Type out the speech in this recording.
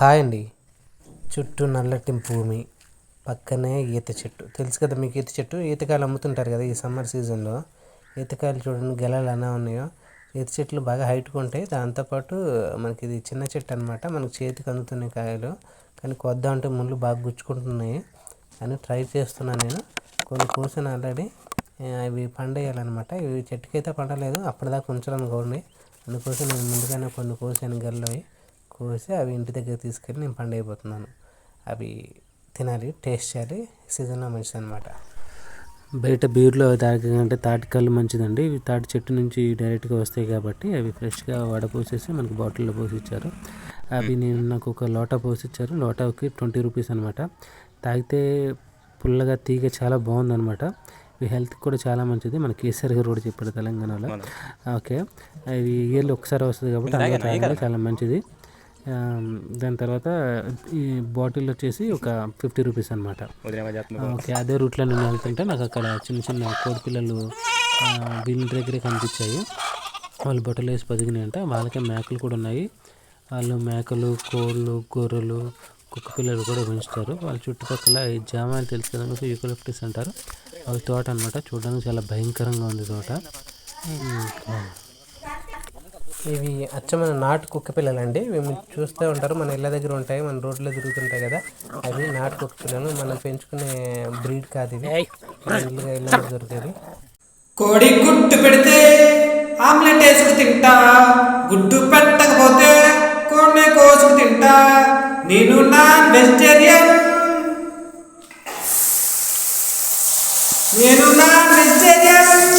Hi అండి. చుట్టూ నల్లటి భూమి పక్కనే ఈత చెట్టు. తెలుసు కదా మీకు ఈత చెట్టు? ఈతకాయలు అమ్ముతుంటారు కదా ఈ సమ్మర్ సీజన్లో. ఈతకాయలు చూడండి గెలలు అలా ఉన్నాయో. ఈత చెట్లు బాగా హైట్గా ఉంటాయి. దాంతోపాటు మనకి ఇది చిన్న చెట్టు అనమాట మనకి చేతికి అందుతున్నాయి కాయలు. కానీ కొద్దా అంటే ముళ్ళు బాగా గుచ్చుకుంటున్నాయి అని ట్రై చేస్తున్నాను నేను. కొన్ని కోసాను ఆల్రెడీ. అవి పండేయాలన్నమాట. ఇవి చెట్టుకైతే పండలేదు. అప్పటిదాకా ఉంచాలనుకోండి అందుకోసం నేను ముందుగానే కొన్ని కోసాను గెలవి కోసి అవి ఇంటి దగ్గర తీసుకెళ్ళి నేను పండైపోతున్నాను అవి తినాలి టేస్ట్ చేయాలి సీజన్లో మంచిది అనమాట బయట బీర్లో తాగే కంటే తాటికల్లు మంచిదండి. ఇవి తాటి చెట్టు నుంచి డైరెక్ట్గా వస్తాయి కాబట్టి అవి ఫ్రెష్గా వడపోసేసి మనకి బాటిల్లో పోసి ఇచ్చారు అవి నేను నాకు ఒక లోటా పోసి ఇచ్చారు లోటాకి ట్వంటీ రూపీస్ అనమాట తాగితే పుల్లగా తీగ చాలా బాగుందన్నమాట. ఇవి హెల్త్కి కూడా చాలా మంచిది. మన కేసీఆర్ గారు కూడా చెప్పాడు తెలంగాణలో. ఓకే. అవి ఇయర్లీ ఒకసారి వస్తుంది కాబట్టి చాలా మంచిది. దాని తర్వాత ఈ బాటిల్ వచ్చేసి ఒక ఫిఫ్టీ రూపీస్ అనమాట ఓకే అదే రూట్లో నేను వెళ్తుంటే నాకు అక్కడ చిన్న చిన్న కోడి పిల్లలు వీళ్ళ దగ్గరే కనిపించాయి. వాళ్ళు బట్టలు వేసి బతికినాయంట. వాళ్ళకే మేకలు కూడా ఉన్నాయి. వాళ్ళు మేకలు కోళ్ళు గొర్రెలు కుక్క పిల్లలు కూడా పెంచుతారు. వాళ్ళ చుట్టుపక్కల ఈ జామ అని తెలుసు కదా మీకు యూకలిప్టిస్ అంటారు. అవి తోట అనమాట చూడడానికి చాలా భయంకరంగా ఉంది తోట. ఇవి అచ్చమైన నాటు కుక్క పిల్లలు అండి మేము చూస్తూ ఉంటారు. మన ఇళ్ళ దగ్గర ఉంటాయి. మన రోడ్లో తిరుగుతుంటాయి కదా. అవి నాటు కుక్క పిల్లలు. మనం పెంచుకునే బ్రీడ్ కాదు ఇవి. దొరికేది కోడి గుడ్డు పెడితే ఆమ్లెట్ వేసుకు తింటా. గుడ్డు పెట్టకపోతే కొన్ని కోసుకు తింటా. నేను నాన్ వెజిటేరియన్ నేను నాన్ వెజిటేరియన్